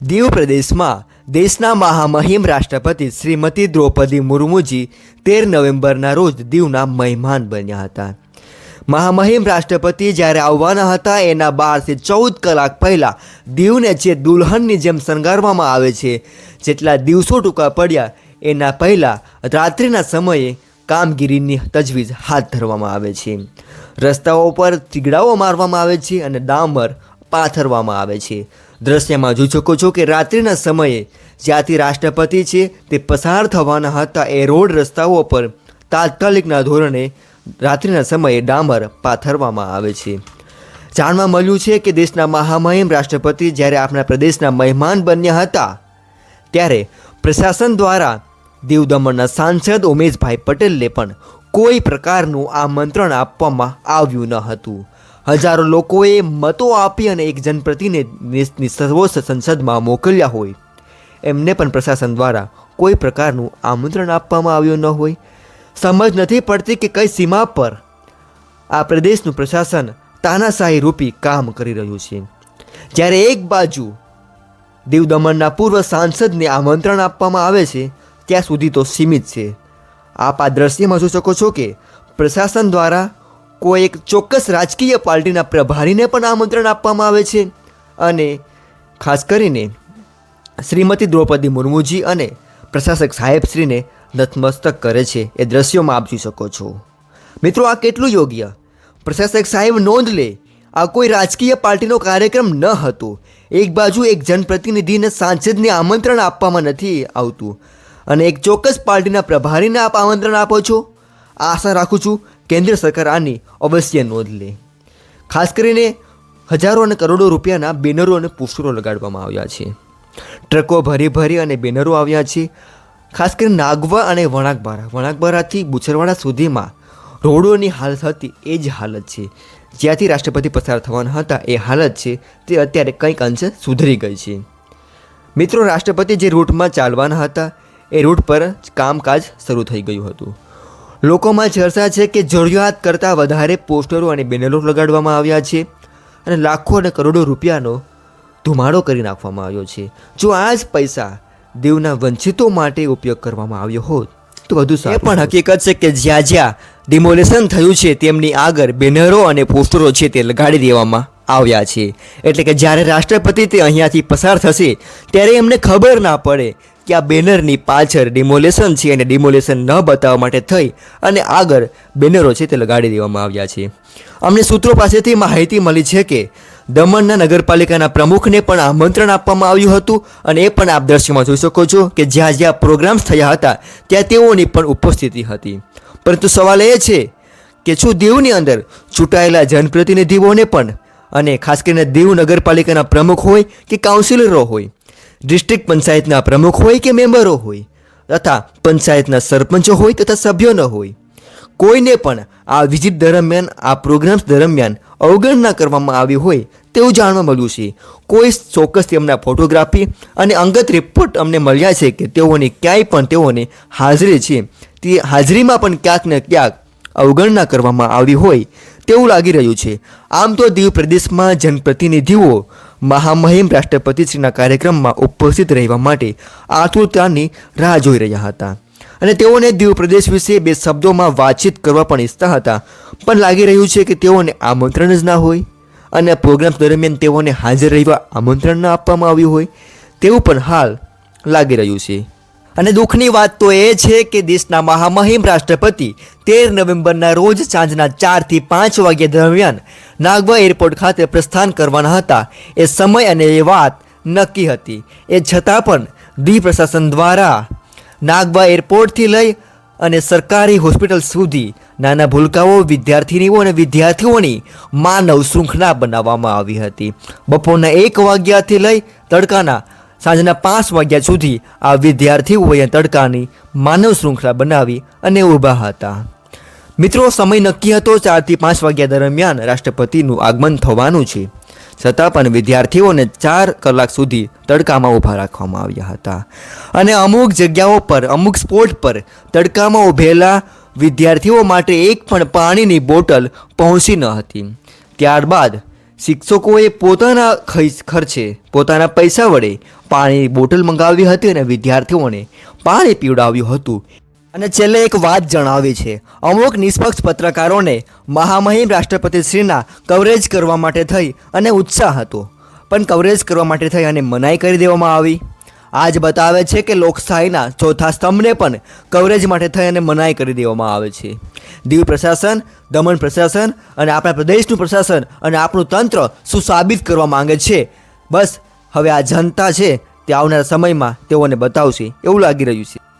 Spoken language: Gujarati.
દીવ પ્રદેશમાં દેશના મહામહિમ રાષ્ટ્રપતિ શ્રીમતી દ્રૌપદી મુર્મુજી તેર નવેમ્બરના રોજ દીવના મહેમાન બન્યા હતા. મહામહિમ રાષ્ટ્રપતિ જ્યારે આવવાના હતા, એના બારથી ચૌદ કલાક પહેલાં દીવને જે દુલ્હનની જેમ શણગારવામાં આવે છે, જેટલા દિવસો ટૂંકા પડ્યા, એના પહેલાં રાત્રિના સમયે કામગીરીની તજવીજ હાથ ધરવામાં આવે છે. રસ્તાઓ પર ચીગડાઓ મારવામાં આવે છે અને ડામર પાથરવામાં આવે છે. દ્રશ્યમાં જોઈ શકો છો કે રાત્રિના સમયે જ્યાંથી રાષ્ટ્રપતિ છે તે પસાર થવાના હતા એ રોડ રસ્તાઓ પર તાત્કાલિકના ધોરણે રાત્રિના સમયે ડામર પાથરવામાં આવે છે. જાણવા મળ્યું છે કે દેશના મહામહિમ રાષ્ટ્રપતિ જ્યારે આપણા પ્રદેશના મહેમાન બન્યા હતા, ત્યારે પ્રશાસન દ્વારા દીવ દમણના સાંસદ ઉમેશભાઈ પટેલને પણ કોઈ પ્રકારનું આમંત્રણ આપવામાં આવ્યું ન હતું. હજારો લોકોએ મતો આપી અને એક જનપ્રતિનિધિની સર્વોચ્ચ સંસદમાં મોકલ્યા હોય. એમને પણ પ્રશાસન દ્વારા કોઈ પ્રકારનું આમંત્રણ આપવામાં આવ્યું ન હોય. સમજ નથી પડતી કે કઈ સીમા પર આ પ્રદેશનું પ્રશાસન તાનાશાહી રૂપી કામ કરી રહ્યું છે. જ્યારે એક બાજુ દીવ દમણના પૂર્વ સાંસદને આમંત્રણ આપવામાં આવે છે, ત્યાં સુધી તો સીમિત છે. આપ આ દ્રશ્યમાં જોઈ શકો છો કે પ્રશાસન દ્વારા કોઈ એક ચોક્કસ રાજકીય પાર્ટીના પ્રભારીને પણ આમંત્રણ આપવામાં આવે છે. અને ખાસ કરીને શ્રીમતી દ્રૌપદી મુર્મુજી અને પ્રશાસક સાહેબશ્રીને નતમસ્તક કરે છે. એ દ્રશ્યોમાં આપ જોઈ શકો છો. મિત્રો, આ કેટલું યોગ્ય? પ્રશાસક સાહેબ નોંધ લે, આ કોઈ રાજકીય પાર્ટીનો કાર્યક્રમ ન હતો. એક બાજુ એક જનપ્રતિનિધિને સાંસદને આમંત્રણ આપવામાં નથી આવતું. અને એક ચોક્કસ પાર્ટીના પ્રભારીને આપ આમંત્રણ આપો છો? આશા રાખું છું કેન્દ્ર સરકાર આની અવશ્ય નોંધ લે. ખાસ કરીને હજારો અને કરોડો રૂપિયાના બેનરો અને પોસ્ટરો લગાડવામાં આવ્યા છે. ટ્રકો ભરી ભરી અને બેનરો આવ્યા છે. ખાસ કરીને નાગવા અને વણાકબારા. વણાકબારાથી બુચરવાડા સુધીમાં રોડોની હાલત હતી એ જ હાલત છે. જ્યાંથી રાષ્ટ્રપતિ પસાર થવાના હતા એ હાલત છે. તે અત્યારે કંઈક અંશે સુધરી ગઈ છે. મિત્રો, રાષ્ટ્રપતિ જે રૂટમાં ચાલવાના હતા, એ રૂટ પર જ કામકાજ શરૂ થઈ ગયું હતું. લોકોમાં ચર્ચા છે કે જરૂરિયાત કરતાં વધારે પોસ્ટરો અને બેનરો લગાડવામાં આવ્યા છે અને લાખો અને કરોડો રૂપિયાનો ધુમાડો કરી નાખવામાં આવ્યો છે. જો આ જ પૈસા દેવના વંચિતો માટે ઉપયોગ કરવામાં આવ્યો હોત તો વધુ સારું પણ હકીકત છે કે જ્યાં જ્યાં ડિમોલેશન થયું છે તેમની આગળ બેનરો અને પોસ્ટરો છે તે લગાડી દેવામાં આવ્યા છે. એટલે કે જ્યારે રાષ્ટ્રપતિ તે અહીંયાથી પસાર થશે ત્યારે એમને ખબર ના પડે કે આ બેનરની પાછળ ડિમોલેશન છે અને ડિમોલેશન ન બતાવવા માટે થઈ અને આગળ બેનરો છે તે લગાડી દેવામાં આવ્યા છે. અમને સૂત્રો પાસેથી માહિતી મળી છે કે દમણના નગરપાલિકાના પ્રમુખને પણ આમંત્રણ આપવામાં આવ્યું હતું અને એ પણ આપ દ્રશ્યમાં જોઈ શકો છો કે જ્યાં જ્યાં પ્રોગ્રામ્સ થયા હતા, ત્યાં તેઓની પણ ઉપસ્થિતિ હતી. પરંતુ સવાલ એ છે કે શું દીવની અંદર ચૂંટાયેલા જનપ્રતિનિધિઓને પણ અને ખાસ કરીને દીવ નગરપાલિકાના પ્રમુખ હોય કે કાઉન્સિલરો હોય ડિસ્ટ્રિક્ટ પંચાયતના પ્રમુખ હોય કે મેમ્બરો હોય, તથા પંચાયતના સરપંચો હોય તથા સભ્યો ન હોય, કોઈને પણ આ વિઝિટ દરમિયાન, આ પ્રોગ્રામ્સ દરમિયાન અવગણના કરવામાં આવી હોય તેવું જાણવા મળ્યું છે. કોઈ ચોક્કસ તેમના ફોટોગ્રાફી અને અંગત રિપોર્ટ અમને મળ્યા છે કે તેઓની ક્યાંય પણ તેઓને હાજરી છે, તે હાજરીમાં પણ ક્યાંક ને ક્યાંક અવગણના કરવામાં આવી હોય તેવું લાગી રહ્યું છે. આમ તો દીવ પ્રદેશમાં જનપ્રતિનિધિઓ મહામહિમ રાષ્ટ્રપતિશ્રીના કાર્યક્રમમાં ઉપસ્થિત રહેવા માટે આતુરતાની રાહ જોઈ રહ્યા હતા. અને તેઓને દીવ પ્રદેશ વિશે બે શબ્દોમાં વાતચીત કરવા પણ ઈચ્છતા હતા. પણ લાગી રહ્યું છે કે તેઓને આમંત્રણ જ ના હોય અને પ્રોગ્રામ દરમિયાન તેઓને હાજર રહેવા આમંત્રણ ન આપવામાં આવ્યું હોય તેવું પણ હાલ લાગી રહ્યું છે. અને દુઃખની વાત તો એ છે કે દેશના મહામહિમ રાષ્ટ્રપતિ તેર નવેમ્બરના રોજ સાંજના ચારથી પાંચ વાગ્યા દરમિયાન નાગવા એરપોર્ટ ખાતે પ્રસ્થાન કરવાના હતા. એ સમય અને એ વાત નક્કી હતી. એ છતાં પણ દીવ પ્રશાસન દ્વારા નાગવા એરપોર્ટથી લઈ અને સરકારી હોસ્પિટલ સુધી નાના ભૂલકાઓ, વિદ્યાર્થીનીઓ અને વિદ્યાર્થીઓની માનવ શૃંખલા બનાવવામાં આવી હતી. બપોરના એક વાગ્યાથી લઈ તડકાના સાંજના પાંચ વાગ્યા સુધી આ વિદ્યાર્થીઓએ તડકાની માનવ શૃંખલા બનાવી અને ઊભા હતા. મિત્રો, સમય નક્કી હતો ચારથી પાંચ વાગ્યા દરમિયાન રાષ્ટ્રપતિનું આગમન થવાનું છે. છતાં પણ વિદ્યાર્થીઓને ચાર કલાક સુધી તડકામાં ઊભા રાખવામાં આવ્યા હતા. અને અમુક જગ્યાઓ પર, અમુક સ્પોટ પર તડકામાં ઊભેલા વિદ્યાર્થીઓ માટે એક પણ પાણીની બોટલ પહોંચી ન હતી. ત્યારબાદ શિક્ષકોએ પોતાના ખર્ચે પોતાના પૈસા વડે પાણીની બોટલ મંગાવી હતી અને વિદ્યાર્થીઓને પાણી પીવડાવ્યું હતું. અને છેલ્લે એક વાત જણાવી છે. અમુક નિષ્પક્ષ પત્રકારોને મહામહિમ રાષ્ટ્રપતિશ્રીના કવરેજ કરવા માટે થઈ અને ઉત્સાહ હતો. પણ કવરેજ કરવા માટે થઈ અને મનાઈ કરી દેવામાં આવી. આ જ બતાવે છે કે લોકશાહીના ચોથા સ્તંભને પણ કવરેજ માટે થઈ અને મનાઈ કરી દેવામાં આવે છે. દીવ પ્રશાસન, દમણ પ્રશાસન અને આપણા પ્રદેશનું પ્રશાસન અને આપણું તંત્ર શું સાબિત કરવા માંગે છે. બસ, હવે આ જનતા છે તે આવનારા સમયમાં તેઓને બતાવશે. એવું લાગી રહ્યું છે.